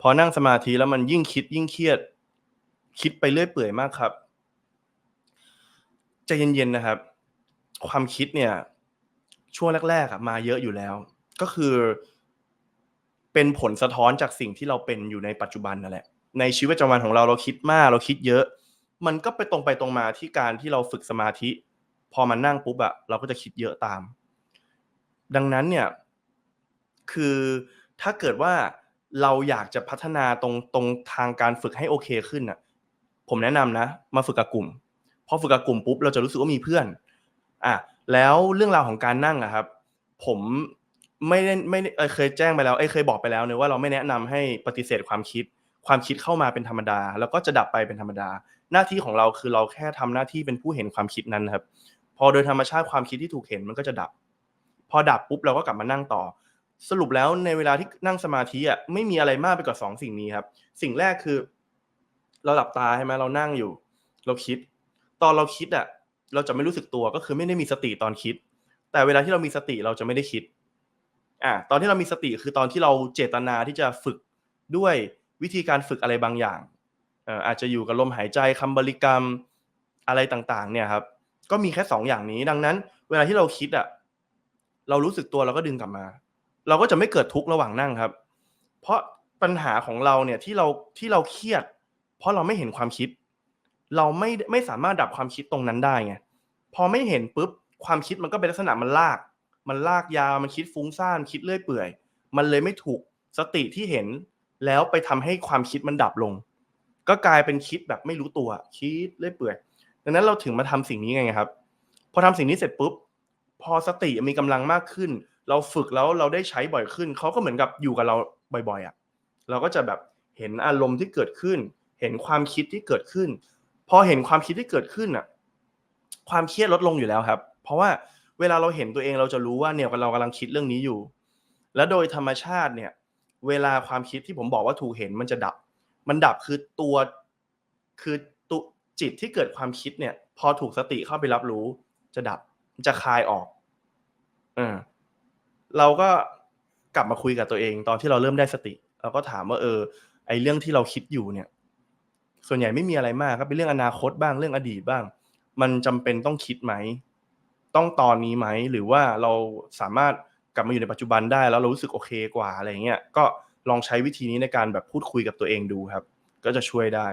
พอนั่งสมาธิแล้วมันยิ่งคิดยิ่งเครียด คิดไปเรื่อยเปื่อยมากครับใจเย็นๆนะครับ ความคิดเนี่ย ช่วงแรกๆอะมาเยอะอยู่แล้ว ก็คือเป็นผลสะท้อนจากสิ่งที่เราเป็นอยู่ในปัจจุบันนั่นแหละในชีวิตประจำวันของเราเราคิดมาก เราคิดเยอะ มันก็ไปตรงไปตรงมาที่การที่เราฝึกสมาธิ พอมันนั่งปุ๊บอะเราก็จะคิดเยอะตาม ดังนั้นเนี่ย คือถ้าเกิดว่า เราอยากจะพัฒนาตรงตรงทางการฝึกให้โอเคขึ้นน่ะ ผมแนะนำนะ มาฝึกกับกลุ่มพอฝึกกับกลุ่มปุ๊บเราจะรู้สึกว่ามีเพื่อน อะแล้วเรื่องราวของการนั่งอะครับ ผมไม่ได้ไม่ได้เคยแจ้งไปแล้วเอ้เคยบอกไปแล้วเนอว่าเราไม่แนะนำให้ปฏิเสธความคิด ความคิดเข้ามาเป็นธรรมดา แล้วก็จะดับไปเป็นธรรมดา หน้าที่ของเราคือเราแค่ทำหน้าที่เป็นผู้เห็นความคิดนั้นครับ พอโดยธรรมชาติความคิดที่ถูกเห็นมันก็จะดับ พอดับปุ๊บเราก็กลับมานั่งต่อ สรุปแล้วในเวลาที่นั่งสมาธิอะไม่มีอะไรมากไปกว่าสองสิ่งนี้ครับ สิ่งแรกคือ เราหลับตาใช่ไหมเรานั่งอยู่ เราคิด ตอนเราคิดอะ เราจะไม่รู้สึกตัวก็คือไม่ได้มีสติตอนคิด แต่เวลาที่เรามีสติเราจะไม่ได้คิดอะตอนที่เรามีสติคือตอนที่เราเจตนาที่จะฝึกด้วยวิธีการฝึกอะไรบางอย่างเอ่ออาจจะอยู่กับลมหายใจคำบริกรรมอะไรต่างๆ เนี่ยครับ ก็มีแค่สองอย่างนี้ดังนั้น เวลาที่เราคิดอะเรารู้สึกตัวเราก็ดึงกลับมา เราก็จะไม่เกิดทุกข์ระหว่างนั่งครับ เพราะปัญหาของเราเนี่ยที่เราที่เราเครียด เพราะเราไม่เห็นความคิด เราไม่ไม่สามารถดับความคิดตรงนั้นได้ไงพอไม่เห็นปุ๊บความคิดมันก็เป็นลักษณะมันลาก มันลากยาวมันคิดฟุ้งซ่านคิดเรื่อยเปื่อย มันเลยไม่ถูกสติที่เห็นแล้วไปทำให้ความคิดมันดับลง ก็กลายเป็นคิดแบบไม่รู้ตัวคิดเรื่อยเปื่อยดังนั้นเราถึงมาทำสิ่งนี้ไงครับ พอทำสิ่งนี้เสร็จปุ๊บ พอสติมีกำลังมากขึ้น เราฝึกแล้วเราได้ใช้บ่อยขึ้น เขาก็เหมือนกับอยู่กับเราบ่อยๆอะเราก็จะแบบเห็นอารมณ์ที่เกิดขึ้น เห็นความคิดที่เกิดขึ้น พอเห็นความคิดที่เกิดขึ้นอะความเครียดลดลงอยู่แล้วครับ เพราะว่าเวลาเราเห็นตัวเองเราจะรู้ว่าเนี่ยเรากำลังคิดเรื่องนี้อยู่ และโดยธรรมชาติเนี่ยเวลาความคิดที่ผมบอกว่าถูกเห็นมันจะดับ มันดับคือตัวคือตุจิตที่เกิดความคิดเนี่ย พอถูกสติเข้าไปรับรู้ จะดับจะคลายออกเออ เราก็กลับมาคุยกับตัวเองตอนที่เราเริ่มได้สติ เราก็ถามว่าเออ ไอเรื่องที่เราคิดอยู่เนี่ย ส่วนใหญ่ไม่มีอะไรมากครับเป็นเรื่องอนาคตบ้างเรื่องอดีตบ้าง มันจำเป็นต้องคิดไหม ต้องตอนนี้ไหม หรือว่าเราสามารถกลับมาอยู่ในปัจจุบันได้แล้วเรารู้สึกโอเคกว่าอะไรเงี้ยก็ลองใช้วิธีนี้ในการแบบพูดคุยกับตัวเองดูครับ ก็จะช่วยได้